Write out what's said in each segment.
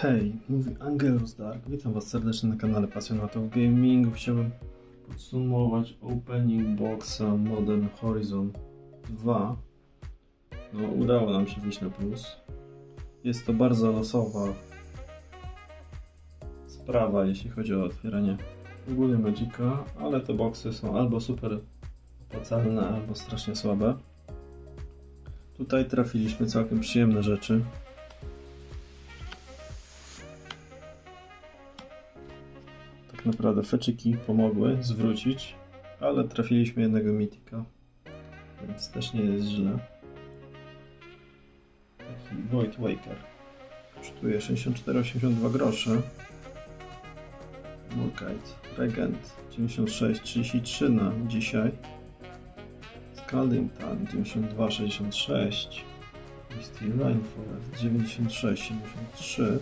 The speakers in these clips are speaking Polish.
Hej, mówi Angelus Dark. Witam Was serdecznie na kanale Pasjonatów Gamingu. Chciałbym podsumować opening boxa Modern Horizon 2. No, udało nam się wyjść na plus. Jest to bardzo losowa sprawa, jeśli chodzi o otwieranie ogólnie Magica, ale te boxy są albo super opłacalne, albo strasznie słabe. Tutaj trafiliśmy całkiem przyjemne rzeczy. Tak naprawdę feczyki pomogły zwrócić, ale trafiliśmy jednego mitika, więc też nie jest źle. Taki Void Waker. Kosztuje 64,82 grosze. Murkite Regent 96,33 na dzisiaj. Scalding Tan 92,66 Misty Rainforest 96,73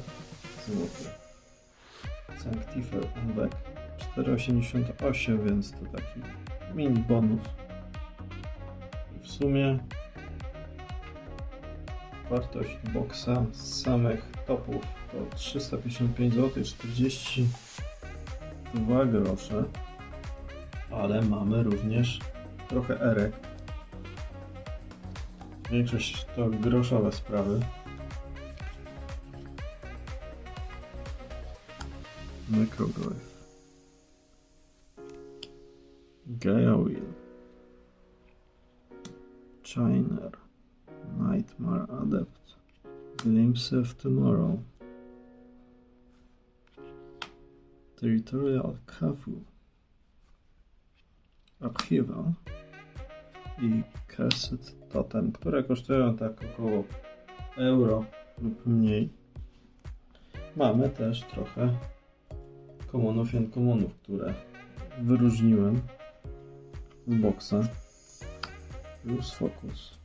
zł. Sanctifer Anvek 4,88 więc to taki mini bonus. W sumie wartość boxa z samych topów to 355 zł 42 grosze ale mamy również trochę erek. Większość to groszowe sprawy Necroglyph Gaia Wheel Chiner Nightmare Adept. Glimpse of Tomorrow. Territorial Cavu. Upheaval i Cursed Totem, które kosztują tak około euro lub mniej. Mamy też trochę komunów i komunów, które wyróżniłem z boxa. Loose Focus,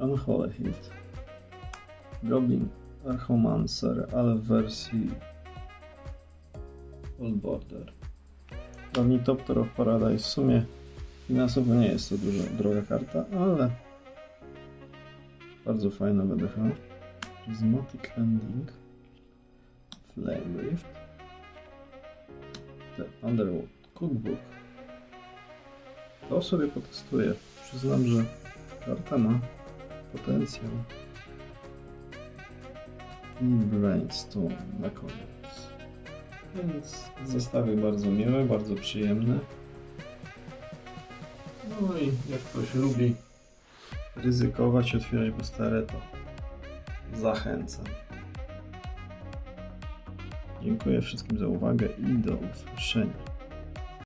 Unholy Hit, Goblin Archomancer, ale w wersji Old Border. Ornithopter of Paradise w sumie finansowo nie jest to duża, droga karta, ale bardzo fajna WDH. Prismatic Ending, Flame Rift, The Underworld Cookbook. To sobie potestuję. Przyznam, że karta ma potencjał. I Brainstorm na koniec. Więc zestawy bardzo miłe, bardzo przyjemne. No i jak ktoś lubi ryzykować otwierać boostery, to zachęcam. Dziękuję wszystkim za uwagę i do usłyszenia.